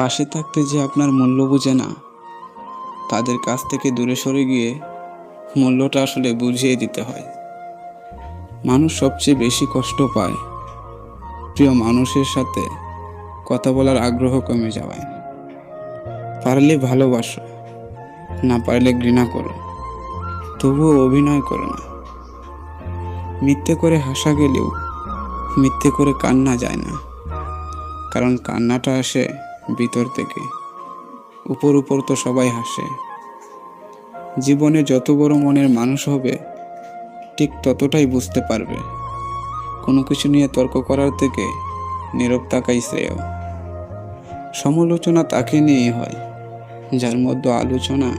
পাশে থাকতে যে আপনার মূল্য বুঝে না, তাদের কাছ থেকে দূরে সরে গিয়ে মূল্যটা আসলে বুঝিয়ে দিতে হয়। মানুষ সবচেয়ে বেশি কষ্ট পায় প্রিয় মানুষের সাথে কথা বলার আগ্রহ কমে যাওয়ায়। পারলে ভালোবাসো, না পারলে ঘৃণা করো, তবুও অভিনয় করো না। মিথ্যে করে হাসা গেলেও মিথ্যে করে কান্না যায় না, কারণ কান্নাটা আসে ভিতর থেকে। উপর উপর তো সবাই হাসে। জীবনে যত বড় মনের মানুষ হবে, ঠিক ততটাই বুঝতে পারবে। কোনো কিছু নিয়ে তর্ক করার থেকে নীরব তাকাই শ্রেয়। সমালোচনা তাকে নিয়েই হয়, যার মধ্যে আলোচনা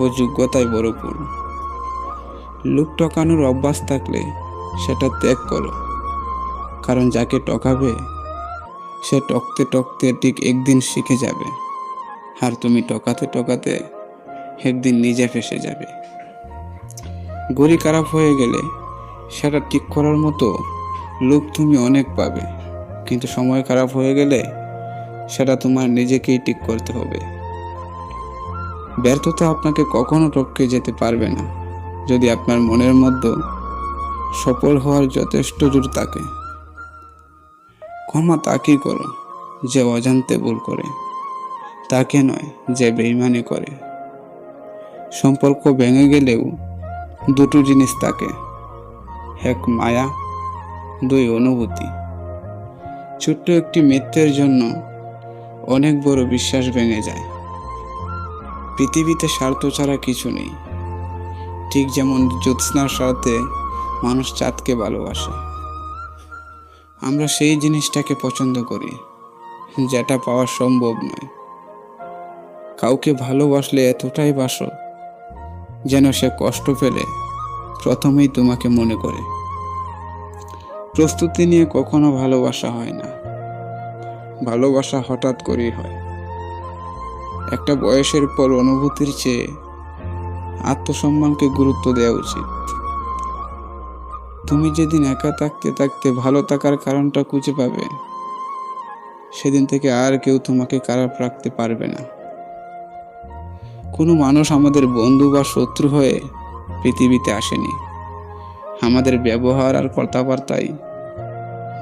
ও যোগ্যতায় ভরপুর লোক টকানোর অভ্যাস থাকলে সেটা ত্যাগ করো, কারণ যাকে টকাবে সে টকতে টকতে ঠিক একদিন শিখে যাবে। আর তুমি টকাতে টকাতে একদিন নিজে ফেসে যাবে। গড়ি খারাপ হয়ে গেলে সেটা ঠিক করার মতো লোক তুমি অনেক পাবে। কিন্তু সময় খারাপ হয়ে গেলে সেটা তোমার নিজেকেই ঠিক করতে হবে। ব্যর্থতা আপনাকে কখনো টপকে যেতে পারবে না। যদি আপনার মনের মধ্যে সফল হওয়ার যথেষ্ট জোর থাকে। ক্ষমা তাকেই করো যে অজান্তে ভুল করে। তাকে নয়, যে বেইমানি করে। সম্পর্ক ভেঙে গেলেও দুটো জিনিস থাকে, এক মায়া, দুই অনুভূতি। ছোট্ট একটি মিথ্যের জন্য অনেক বড় বিশ্বাস ভেঙে যায়। পৃথিবীতে স্বার্থ ছাড়া কিছু নেই। ঠিক যেমন জ্যোৎস্নার স্বার্থে মানুষ চাঁদকে ভালোবাসে। আমরা সেই জিনিসটাকে পছন্দ করি, যেটা পাওয়া সম্ভব নয়। কাউকে ভালোবাসলে এতটাই বাসো যেন সে কষ্ট পেলে প্রথমেই তোমাকে মনে করে। প্রস্তুতি নিয়ে কখনো ভালোবাসা হয় না। ভালোবাসা হঠাৎ করেই হয়। একটা বয়সের পর অনুভূতির চেয়ে আত্মসম্মানকে গুরুত্ব দেওয়া উচিত। তুমি যেদিন একা থাকতে থাকতে ভালো থাকার কারণটা খুঁজে পাবে, সেদিন থেকে আর কেউ তোমাকে খারাপ রাখতে পারবে না। কোনো মানুষ আমাদের বন্ধু বা শত্রু হয়ে পৃথিবীতে আসেনি। আমাদের ব্যবহার আর কথাবার্তাই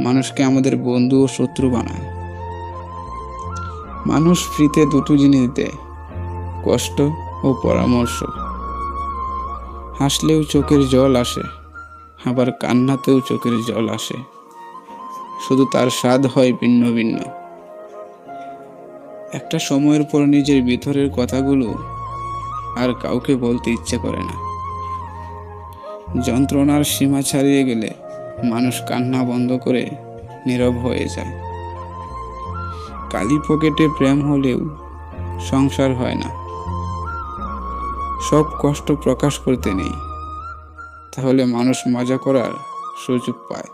মানুষকে আমাদের বন্ধু ও শত্রু বানায়। মানুষ ফ্রিতে দুটো জিনিস দেয় কষ্ট ও পরামর্শ। হাসলেও চোখের জল আসে। আবার কান্নাতেও চোখের জল আসে। শুধু তার স্বাদ হয় ভিন্ন ভিন্ন। একটা সময়ের পর নিজের ভিতরের কথাগুলো আর কাউকে বলতে ইচ্ছে করে না। যন্ত্রণার সীমা ছাড়িয়ে গেলে মানুষ কান্না বন্ধ করে নীরব হয়ে যায়। কালি পকেটে প্রেম হলেও সংসার হয় না। সব কষ্ট প্রকাশ করতে নেই। তাহলে মানুষ মজা করার সুযোগ পায়।